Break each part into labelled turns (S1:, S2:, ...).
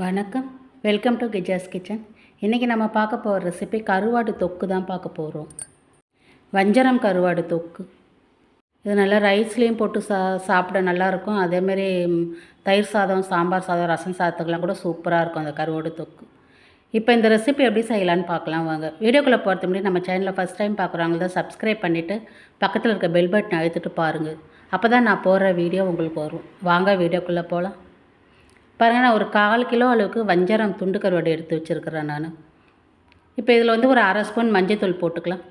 S1: வணக்கம். Welcome to கிஜாஸ் kitchen இன்றைக்கி நம்ம பார்க்க போகிற ரெசிபி கருவாடு தொக்கு தான் பார்க்க போகிறோம் வஞ்சரம் கருவாடு தொக்கு. இது நல்லா ரைஸ்லேயும் போட்டு சா சாப்பிட நல்லாயிருக்கும். அதேமாரி தயிர் சாதம் சாம்பார் சாதம் ரசம் சாதத்துக்கெலாம் கூட சூப்பராக இருக்கும் அந்த கருவாடு தொக்கு. இப்போ இந்த ரெசிபி எப்படி செய்யலான்னு பார்க்கலாம் வாங்க. வீடியோக்குள்ளே போகிறது முன்னாடி நம்ம சேனலில் ஃபஸ்ட் டைம் பார்க்குறவங்க தான் சப்ஸ்கிரைப் பண்ணிவிட்டு பக்கத்தில் இருக்க பெல் பட்டன் அழுத்துட்டு பாருங்கள் அப்போ தான் நான் போடுற வீடியோ உங்களுக்கு வரும். வாங்க வீடியோக்குள்ளே போகலாம் பாருங்கள் நான் ஒரு கால் கிலோ அளவுக்கு வஞ்சரம் துண்டு கருவாடு எடுத்து வச்சுருக்கிறேன் நான். இப்போ இதில் வந்து ஒரு அரை ஸ்பூன் மஞ்சள்தூள் போட்டுக்கலாம்.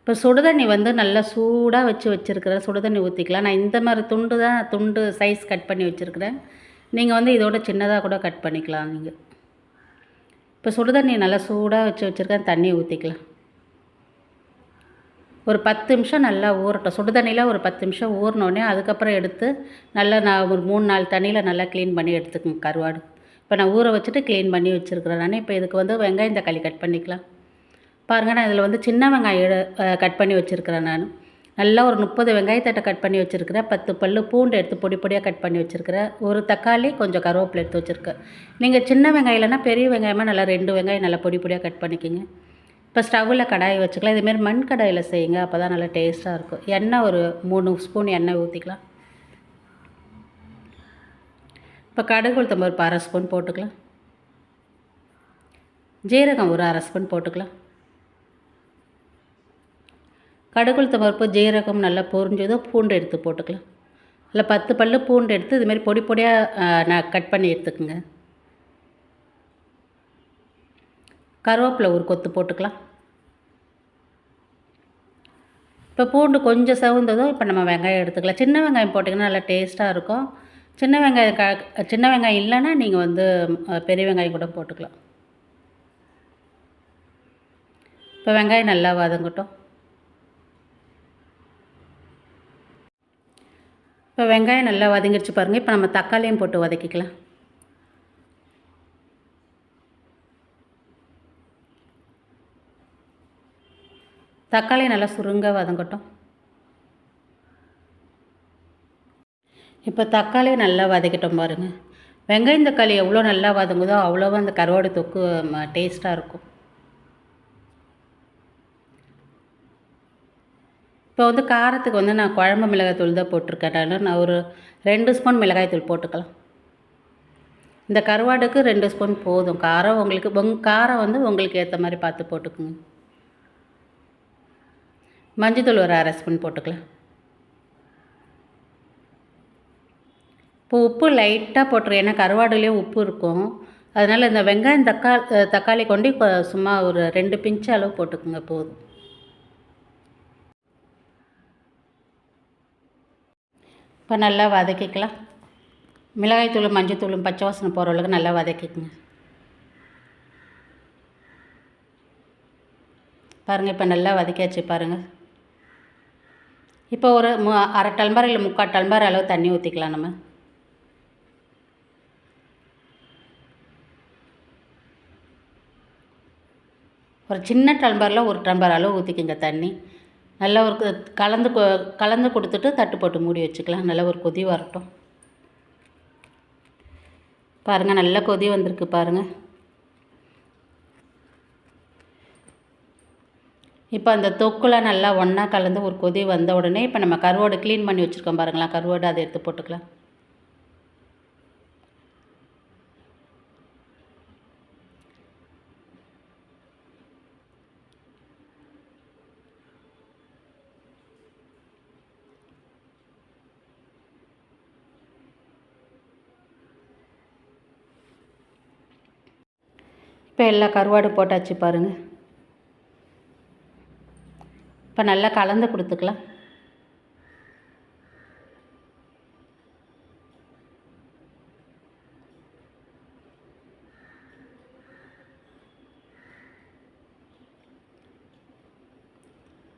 S1: இப்போ சுடுதண்ணி வந்து நல்லா சூடாக வச்சு வச்சுருக்கிறேன் சுடுதண்ணி ஊற்றிக்கலாம் நான் இந்த மாதிரி துண்டு தான் துண்டு சைஸ் கட் பண்ணி வச்சுருக்கிறேன். நீங்கள் வந்து இதோட சின்னதாக கூட கட் பண்ணிக்கலாம் நீங்கள் இப்போ சுடுதண்ணி நல்லா சூடாக வச்சு வச்சுருக்கேன் தண்ணி ஊற்றிக்கலாம் ஒரு பத்து நிமிஷம் நல்லா ஊறட்டும். சுடு தண்ணியில் ஒரு பத்து நிமிஷம் ஊறினோடனே அதுக்கப்புறம் எடுத்து நல்லா நான் ஒரு மூணு நாலு தண்ணியில் நல்லா க்ளீன் பண்ணி எடுத்துக்கோங்க கருவாடு. இப்போ நான் ஊற வச்சுட்டு க்ளீன் பண்ணி வச்சுருக்கிறேன் நான். இப்போ இதுக்கு வந்து வெங்காயம் தக்காளி கட் பண்ணிக்கலாம். பாருங்கள் நான் இதில் வந்து சின்ன வெங்காயம் கட் பண்ணி வச்சுருக்கிறேன் நான். நல்லா ஒரு முப்பது வெங்காயத்தட்டை கட் பண்ணி வச்சுருக்கிறேன். பத்து பல்லு பூண்டு எடுத்து பொடி பொடியாக கட் பண்ணி வச்சுருக்கிறேன். ஒரு தக்காளி கொஞ்சம் கருவேப்பிலை எடுத்து வச்சுருக்கேன். நீங்கள் சின்ன வெங்காயம் இல்லைன்னா பெரிய வெங்காயமாக நல்லா ரெண்டு வெங்காயம் நல்லா பொடி பொடியாக கட் பண்ணிக்கோங்க. இப்போ ஸ்டவ்வில் கடாய் வச்சுக்கலாம். இதேமாரி மண் கடாயில் செய்யுங்க. அப்போ தான் நல்லா டேஸ்ட்டாக இருக்கும். எண்ணெய் ஒரு மூணு ஸ்பூன் எண்ணெய் ஊற்றிக்கலாம் இப்போ கடுகு உளுத்தம் ஒரு அரை ஸ்பூன் போட்டுக்கலாம். ஜீரகம் ஒரு அரை ஸ்பூன் போட்டுக்கலாம். கடுகு உளுத்தம் பருப்பு ஜீரகம் நல்லா பொரிஞ்சதோ பூண்டு எடுத்து போட்டுக்கலாம். இல்லை பத்து பல்லு பூண்டு எடுத்து இதுமாரி பொடி பொடியாக நான் கட் பண்ணி எடுத்துக்கோங்க. கருவேப்பிலை ஒரு கொத்து போட்டுக்கலாம். இப்போ பூண்டு கொஞ்சம் செவந்ததும் இப்போ நம்ம வெங்காயம் எடுத்துக்கலாம். சின்ன வெங்காயம் போட்டிங்கன்னா நல்லா டேஸ்ட்டாக இருக்கும். சின்ன வெங்காயம் க சின்ன வெங்காயம் இல்லைன்னா நீங்கள் வந்து பெரிய வெங்காயம் கூட போட்டுக்கலாம். இப்போ வெங்காயம் நல்லா வதங்கட்டும். இப்போ வெங்காயம் நல்லா வதங்கிடுச்சு பாருங்கள் இப்போ நம்ம தக்காளியும் போட்டு வதக்கிக்கலாம். தக்காளி நல்லா சுருங்க வதங்கட்டும். இப்போ தக்காளி நல்லா வதக்கிட்டோம் பாருங்கள் வெங்காயம் தக்காளி எவ்வளோ நல்லா வதங்குதோ அவ்வளோவா அந்த கருவாடு தொக்கு டேஸ்ட்டாக இருக்கும். இப்போ வந்து காரத்துக்கு வந்து நான் குழம்பு மிளகாய்த்தூள் தான் போட்டிருக்கேன். நான் நான் ஒரு ரெண்டு ஸ்பூன் மிளகாய்த்தூள் போட்டுக்கலாம். இந்த கருவாடுக்கு ரெண்டு ஸ்பூன் போதும். காரம் உங்களுக்கு உங் காரம் வந்து உங்களுக்கு ஏற்ற மாதிரி பார்த்து போட்டுக்குங்க. மஞ்சத்தூள் ஒரு அரை ஸ்பூன் போட்டுக்கலாம். இப்போ உப்பு லைட்டாக போட்டுரு ஏன்னா கருவாடுலேயே உப்பு இருக்கும். அதனால் இந்த வெங்காயம் தக்காளி தக்காளி கொண்டு இப்போ சும்மா ஒரு ரெண்டு பிஞ்சு அளவு போட்டுக்குங்க போதும். இப்போ நல்லா வதக்கிக்கலாம். மிளகாய்த்தூளும் மஞ்சத்தூளும் பச்சை வாசனை போகிற அளவுக்கு நல்லா வதக்கிக்குங்க. பாருங்கள் இப்போ நல்லா வதக்கியாச்சு பாருங்கள் இப்போ ஒரு மு அரை டல்பார் இல்லை முக்கால் டல்பார் அளவு தண்ணி ஊற்றிக்கலாம் நம்ம. ஒரு சின்ன டம்பரில் ஒரு டம்பர் அளவு ஊற்றிக்கங்க தண்ணி. நல்லா ஒரு கலந்து கொ- கலந்து கொடுத்துட்டு தட்டு போட்டு மூடி வச்சுக்கலாம். நல்லா ஒரு கொதி வரட்டும். பாருங்கள் நல்லா கொதி வந்திருக்கு பாருங்கள் இப்போ அந்த தொக்குலாம் நல்லா ஒன்றா கலந்து ஒரு கொதி வந்த உடனே இப்போ நம்ம கருவாடு க்ளீன் பண்ணி வச்சுருக்கோம் பாருங்களா கருவாடு அதை எடுத்து போட்டுக்கலாம். இப்போ எல்லா கருவாடு போட்டாச்சு பாருங்கள் இப்போ நல்லா கலந்து கொடுத்துக்கலாம்.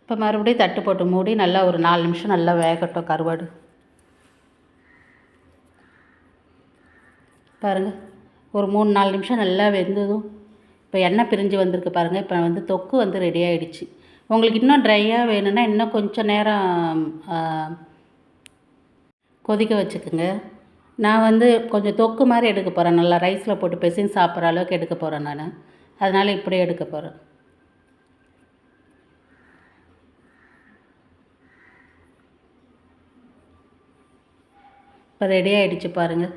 S1: இப்போ மறுபடியும் தட்டு போட்டு மூடி நல்லா ஒரு நாலு நிமிஷம் நல்லா வேகட்டும் கருவாடு. பாருங்கள் ஒரு மூணு நாலு நிமிஷம் நல்லா வெந்ததும் இப்போ எண்ணெய் பிரிஞ்சு வந்திருக்கு பாருங்கள் இப்போ வந்து தொக்கு வந்து ரெடி ஆகிடுச்சு உங்களுக்கு இன்னும் ட்ரையாக வேணும்னா இன்னும் கொஞ்சம் நேரம் கொதிக்க வச்சுக்குங்க. நான் வந்து கொஞ்சம் தொக்கு மாதிரி எடுக்க போகிறேன் நல்லா ரைஸில் போட்டு பெசின் சாப்பிட்ற அளவுக்கு எடுக்க போகிறேன் நான். அதனால் இப்படியே எடுக்க போகிறேன் இப்போ ரெடி ஆகிடுச்சு பாருங்கள்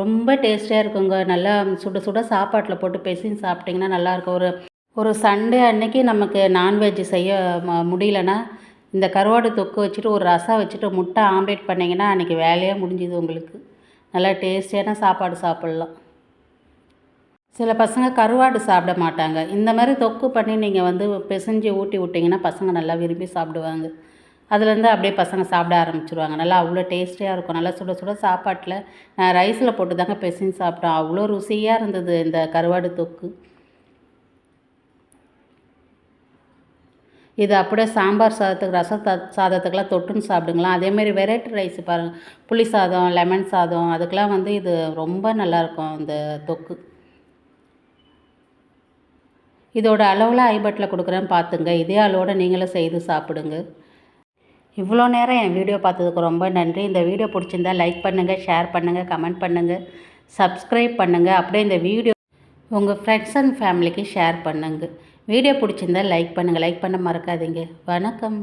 S1: ரொம்ப டேஸ்டியாக இருக்குங்க. நல்லா சுட சுட சாப்பாட்டில் போட்டு பெசின் சாப்பிட்டிங்கன்னா நல்லாயிருக்கும் ஒரு ஒரு சண்டே அன்னைக்கு நமக்கு நான்வெஜ் செய்ய ம முடியலன்னா இந்த கருவாடு தொக்கு வச்சுட்டு ஒரு ரசம் வச்சுட்டு முட்டை ஆம்லேட் பண்ணிங்கன்னா அன்றைக்கி வேலையாக முடிஞ்சுது உங்களுக்கு. நல்லா டேஸ்டியான சாப்பாடு சாப்பிட்லாம். சில பசங்க கருவாடு சாப்பிட மாட்டாங்க. இந்த மாதிரி தொக்கு பண்ணி நீங்கள் வந்து பிசைஞ்சு ஊட்டி விட்டிங்கன்னா பசங்க நல்லா விரும்பி சாப்பிடுவாங்க. அதுலேருந்து அப்படியே பசங்க சாப்பிட ஆரம்பிச்சிருவாங்க. நல்லா அவ்வளோ டேஸ்டியாக இருக்கும். நல்லா சுட சுட சாப்பாட்டில் நான் ரைஸில் போட்டு தாங்க பிசைஞ்சு சாப்பிட்டோம் அவ்வளோ ருசியாக இருந்தது இந்த கருவாடு தொக்கு. இது அப்படியே சாம்பார் சாதத்துக்கு ரச சாதத்துக்கெலாம் தொட்டுன்னு சாப்பிடுங்களா அதேமாரி வெரைட்டி ரைஸ் பாருங்கள் புளி சாதம் லெமன் சாதம் அதுக்கெலாம் வந்து இது ரொம்ப நல்லாயிருக்கும் இந்த தொக்கு. இதோட அளவில் ஐபட்டில் கொடுக்குறேன்னு பார்த்துங்க. இதே அளவோடு நீங்களும் செய்து சாப்பிடுங்க. இவ்வளோ நேரம் என் வீடியோ பார்த்ததுக்கு ரொம்ப நன்றி. இந்த வீடியோ பிடிச்சிருந்தா லைக் பண்ணுங்கள் ஷேர் பண்ணுங்கள் கமெண்ட் பண்ணுங்கள் சப்ஸ்கிரைப் பண்ணுங்கள் அப்படியே இந்த வீடியோ உங்கள் ஃப்ரெண்ட்ஸ் அண்ட் ஃபேமிலிக்கு ஷேர் பண்ணுங்கள் வீடியோ பிடிச்சிருந்தா லைக் பண்ணுங்கள் லைக் பண்ண மறக்காதீங்க. வணக்கம்.